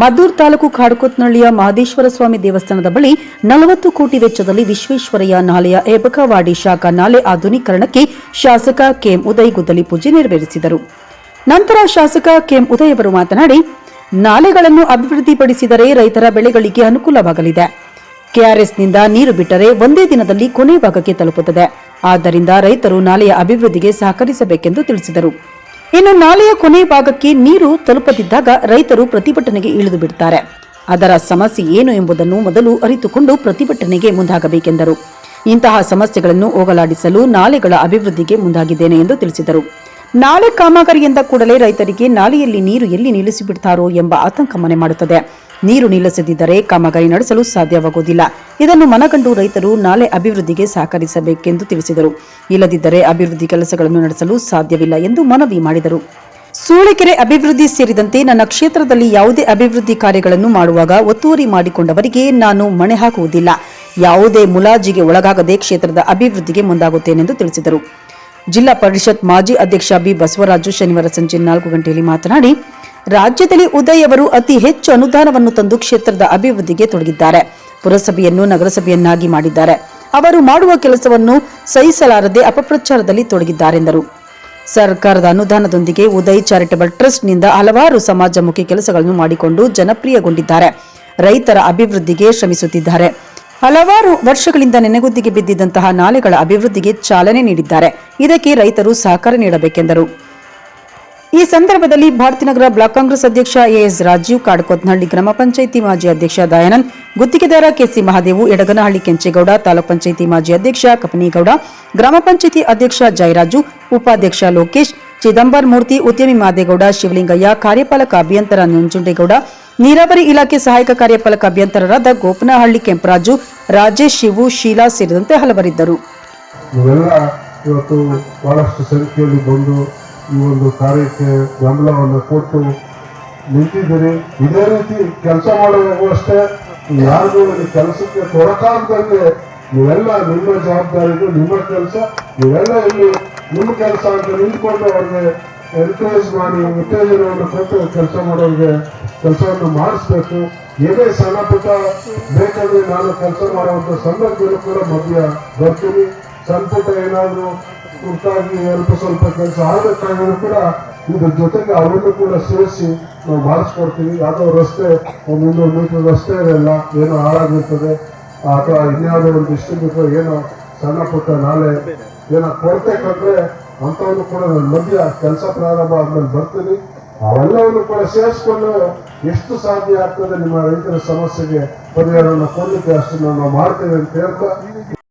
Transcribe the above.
ಮದ್ದೂರು ತಾಲೂಕು ಖಾಡ್ಕೊತ್ನಳ್ಳಿಯ ಮಹದೇಶ್ವರ ಸ್ವಾಮಿ ದೇವಸ್ಥಾನದ ಬಳಿ ನಲವತ್ತು ಕೋಟಿ ವೆಚ್ಚದಲ್ಲಿ ವಿಶ್ವೇಶ್ವರಯ್ಯ ನಾಲೆಯ ಏಬಕವಾಡಿ ಶಾಖಾ ನಾಲೆ ಆಧುನೀಕರಣಕ್ಕೆ ಶಾಸಕ ಕೆಎಂ ಉದಯ್ ಗುದ್ದಲಿ ಪೂಜೆ ನೆರವೇರಿಸಿದರು. ನಂತರ ಶಾಸಕ ಕೆಎಂ ಉದಯ್ ಅವರು ಮಾತನಾಡಿ, ನಾಲೆಗಳನ್ನು ಅಭಿವೃದ್ಧಿಪಡಿಸಿದರೆ ರೈತರ ಬೆಳೆಗಳಿಗೆ ಅನುಕೂಲವಾಗಲಿದೆ. ಕೆಆರ್ಎಸ್ನಿಂದ ನೀರು ಬಿಟ್ಟರೆ ಒಂದೇ ದಿನದಲ್ಲಿ ಕೊನೆ ಭಾಗಕ್ಕೆ ತಲುಪುತ್ತದೆ. ಆದ್ದರಿಂದ ರೈತರು ನಾಲೆಯ ಅಭಿವೃದ್ಧಿಗೆ ಸಹಕರಿಸಬೇಕೆಂದು ತಿಳಿಸಿದರು. ಇನ್ನು ನಾಲೆಯ ಕೊನೆ ಭಾಗಕ್ಕೆ ನೀರು ತಲುಪದಿದ್ದಾಗ ರೈತರು ಪ್ರತಿಭಟನೆಗೆ ಇಳಿದು ಬಿಡುತ್ತಾರೆ ಅದರ ಸಮಸ್ಯೆ ಏನು ಎಂಬುದನ್ನು ಮೊದಲು ಅರಿತುಕೊಂಡು ಪ್ರತಿಭಟನೆಗೆ ಮುಂದಾಗಬೇಕೆಂದರು. ಇಂತಹ ಸಮಸ್ಯೆಗಳನ್ನು ಹೋಗಲಾಡಿಸಲು ನಾಲೆಗಳ ಅಭಿವೃದ್ಧಿಗೆ ಮುಂದಾಗಿದ್ದೇನೆ ಎಂದು ತಿಳಿಸಿದರು. ನಾಳೆ ಕಾಮಗಾರಿಯಿಂದ ಕೂಡಲೇ ರೈತರಿಗೆ ನಾಲೆಯಲ್ಲಿ ನೀರು ಎಲ್ಲಿ ನಿಲ್ಲಿಸಿಬಿಡ್ತಾರೋ ಎಂಬ ಆತಂಕ ಮನೆ ಮಾಡುತ್ತದೆ. ನೀರು ನಿಲ್ಲಿಸದಿದ್ದರೆ ಕಾಮಗಾರಿ ನಡೆಸಲು ಸಾಧ್ಯವಾಗುವುದಿಲ್ಲ. ಇದನ್ನು ಮನಗಂಡು ರೈತರು ನಾಳೆ ಅಭಿವೃದ್ಧಿಗೆ ಸಹಕರಿಸಬೇಕೆಂದು ತಿಳಿಸಿದರು. ಇಲ್ಲದಿದ್ದರೆ ಅಭಿವೃದ್ಧಿ ಕೆಲಸಗಳನ್ನು ನಡೆಸಲು ಸಾಧ್ಯವಿಲ್ಲ ಎಂದು ಮನವಿ ಮಾಡಿದರು. ಸೂಳೆಕೆರೆ ಅಭಿವೃದ್ಧಿ ಸೇರಿದಂತೆ ನನ್ನ ಕ್ಷೇತ್ರದಲ್ಲಿ ಯಾವುದೇ ಅಭಿವೃದ್ಧಿ ಕಾರ್ಯಗಳನ್ನು ಮಾಡುವಾಗ ಒತ್ತುವರಿ ಮಾಡಿಕೊಂಡವರಿಗೆ ನಾನು ಮಣೆ ಹಾಕುವುದಿಲ್ಲ. ಯಾವುದೇ ಮುಲಾಜಿಗೆ ಒಳಗಾಗದೆ ಕ್ಷೇತ್ರದ ಅಭಿವೃದ್ಧಿಗೆ ಮುಂದಾಗುತ್ತೇನೆಂದು ತಿಳಿಸಿದರು. ಜಿಲ್ಲಾ ಪರಿಷತ್ ಮಾಜಿ ಅಧ್ಯಕ್ಷ ಬಿ ಬಸವರಾಜು ಶನಿವಾರ ಸಂಜೆ ನಾಲ್ಕು ಗಂಟೆಯಲ್ಲಿ ಮಾತನಾಡಿ ರಾಜ್ಯದಲ್ಲಿ ಉದಯ್ ಅವರು ಅತಿ ಹೆಚ್ಚು ಅನುದಾನವನ್ನು ತಂದು ಕ್ಷೇತ್ರದ ಅಭಿವೃದ್ಧಿಗೆ ತೊಡಗಿದ್ದಾರೆ. ಪುರಸಭೆಯನ್ನು ನಗರಸಭೆಯನ್ನಾಗಿ ಮಾಡಿದ್ದಾರೆ. ಅವರು ಮಾಡುವ ಕೆಲಸವನ್ನು ಸಹಿಸಲಾರದೆ ಅಪಪ್ರಚಾರದಲ್ಲಿ ತೊಡಗಿದ್ದಾರೆಂದರು. ಸರ್ಕಾರದ ಅನುದಾನದೊಂದಿಗೆ ಉದಯ್ ಚಾರಿಟಬಲ್ ಟ್ರಸ್ಟ್ನಿಂದ ಹಲವಾರು ಸಮಾಜಮುಖಿ ಕೆಲಸಗಳನ್ನು ಮಾಡಿಕೊಂಡು ಜನಪ್ರಿಯಗೊಂಡಿದ್ದಾರೆ. ರೈತರ ಅಭಿವೃದ್ಧಿಗೆ ಶ್ರಮಿಸುತ್ತಿದ್ದಾರೆ. ಹಲವಾರು ವರ್ಷಗಳಿಂದ ನೆನೆಗುದ್ದಿಗೆ ಬಿದ್ದಿದ್ದಂತಹ ನಾಲೆಗಳ ಅಭಿವೃದ್ಧಿಗೆ ಚಾಲನೆ ನೀಡಿದ್ದಾರೆ. ಇದಕ್ಕೆ ರೈತರು ಸಹಕಾರ ನೀಡಬೇಕೆಂದರು. ಈ ಸಂದರ್ಭದಲ್ಲಿ ಭಾರತೀನಗರ ಬ್ಲಾಕ್ ಕಾಂಗ್ರೆಸ್ ಅಧ್ಯಕ್ಷ ಎಎಸ್ ರಾಜೀವ್ ಕಾಡ್ಕೊತ್ನಹಳ್ಳಿ ಗ್ರಾಮ ಪಂಚಾಯಿತಿ ಮಾಜಿ ಅಧ್ಯಕ್ಷ ದಯಾನಂದ್, ಗುತ್ತಿಗೆದಾರ ಕೆಸಿ ಮಹಾದೇವು, ಎಡಗನಹಳ್ಳಿ ಕೆಂಚೇಗೌಡ, ತಾಲೂಕ್ ಪಂಚಾಯಿತಿ ಮಾಜಿ ಅಧ್ಯಕ್ಷ ಕಪನಿಗೌಡ, ಗ್ರಾಮ ಪಂಚಾಯಿತಿ ಅಧ್ಯಕ್ಷ ಜಯರಾಜು, ಉಪಾಧ್ಯಕ್ಷ ಲೋಕೇಶ್, ಚಿದಂಬರ್ ಮೂರ್ತಿ, ಉದ್ಯಮಿ ಮಾದೇಗೌಡ, ಶಿವಲಿಂಗಯ್ಯ, ಕಾರ್ಯಪಾಲಕ ಅಭಿಯಂತರ ನಂಜುಂಡೇಗೌಡ, ನೀರಾವರಿ ಇಲಾಖೆ ಸಹಾಯಕ ಕಾರ್ಯಪಾಲಕ ಅಭಿಯಂತರರಾದ ಗೋಪನಹಳ್ಳಿ ಕೆಂಪರಾಜು, ರಾಜೇಶ್, ಶಿವು, ಶೀಲಾ ಸೇರಿದಂತೆ ಹಲವರಿದ್ದರು. ಇವತ್ತು ಬಹಳಷ್ಟು ಸಂಖ್ಯೆಯಲ್ಲಿ ಬಂದು ಈ ಒಂದು ಕಾರ್ಯಕ್ಕೆ ಬೆಂಬಲವನ್ನು ಕೊಟ್ಟು ನಿಂತಿದ್ದೀರಿ. ಇದೇ ರೀತಿ ಕೆಲಸ ಮಾಡುವಾಗೂ ಅಷ್ಟೇ, ಯಾರಿಗೂ ಕೆಲಸಕ್ಕೆ ತೊಡಕಾಗ್ದಂಗೆ ನೀವೆಲ್ಲ ನಿಮ್ಮ ಜವಾಬ್ದಾರಿಗೂ ನಿಮ್ಮ ಕೆಲಸ, ನೀವೆಲ್ಲ ಇಲ್ಲಿ ನಿಮ್ಮ ಕೆಲಸ ಅಂತ ನಿಂತ್ಕೊಂಡು ಅವ್ರಿಗೆ ಎನ್ಕರೇಜ್ ಮಾಡಿ, ಉತ್ತೇಜನವನ್ನು ಕೊಟ್ಟು ಕೆಲಸ ಮಾಡೋರಿಗೆ ಕೆಲಸವನ್ನು ಮಾಡಿಸ್ಬೇಕು. ಏನೇ ಸಣ್ಣ ಪುಟ್ಟ ಬೇಕಾದ್ರೆ ನಾನು ಕೆಲಸ ಮಾಡುವಂಥ ಸಂದರ್ಭದಲ್ಲೂ ಕೂಡ ಮಧ್ಯ ಬರ್ತೀನಿ. ಸಣ್ಣ ಪುಟ್ಟ ಏನಾದರೂ ತುರ್ತಾಗಿ ಅಲ್ಪ ಸ್ವಲ್ಪ ಕೆಲಸ ಆಗಬೇಕಾಗಿದ್ರು ಕೂಡ ಇದ್ರ ಜೊತೆಗೆ ಅವರನ್ನು ಕೂಡ ಸೇರಿಸಿ ನಾವು ಮಾಡಿಸ್ಕೊಡ್ತೀವಿ. ಯಾವುದೋ ರಸ್ತೆ, ಒಂದು ಇನ್ನೂರು ಮೀಟರ್ ರಸ್ತೆ ಇರಲ್ಲ ಏನೋ ಹಾಳಾಗಿರ್ತದೆ. ಅಥವಾ ಇನ್ಯಾವುದೋ ಒಂದು ಡಿಸ್ಟ್ರಿಬ್ಯೂಟರ್ ಏನೋ ಸಣ್ಣ ಪುಟ್ಟ ನಾಳೆ ಏನೋ ಕೊರತೆ ಕಂಡ್ರೆ ಅಂಥವನ್ನು ಕೂಡ ನನ್ನ ಮಧ್ಯ ಕೆಲಸ ಪ್ರಾರಂಭ ಆದ್ಮೇಲೆ ಬರ್ತೀನಿ. ಅವೆಲ್ಲವನ್ನು ಕೂಡ ಸೇರಿಸ್ಕೊಂಡು ಎಷ್ಟು ಸಾಧ್ಯ ಆಗ್ತದೆ ನಿಮ್ಮ ರೈತರ ಸಮಸ್ಯೆಗೆ ಪರಿಹಾರವನ್ನು ಕೊಡಲಿಕ್ಕೆ ಅಷ್ಟನ್ನು ನಾವು ಮಾಡ್ತೇವೆ ಅಂತ ಹೇಳ್ತಾ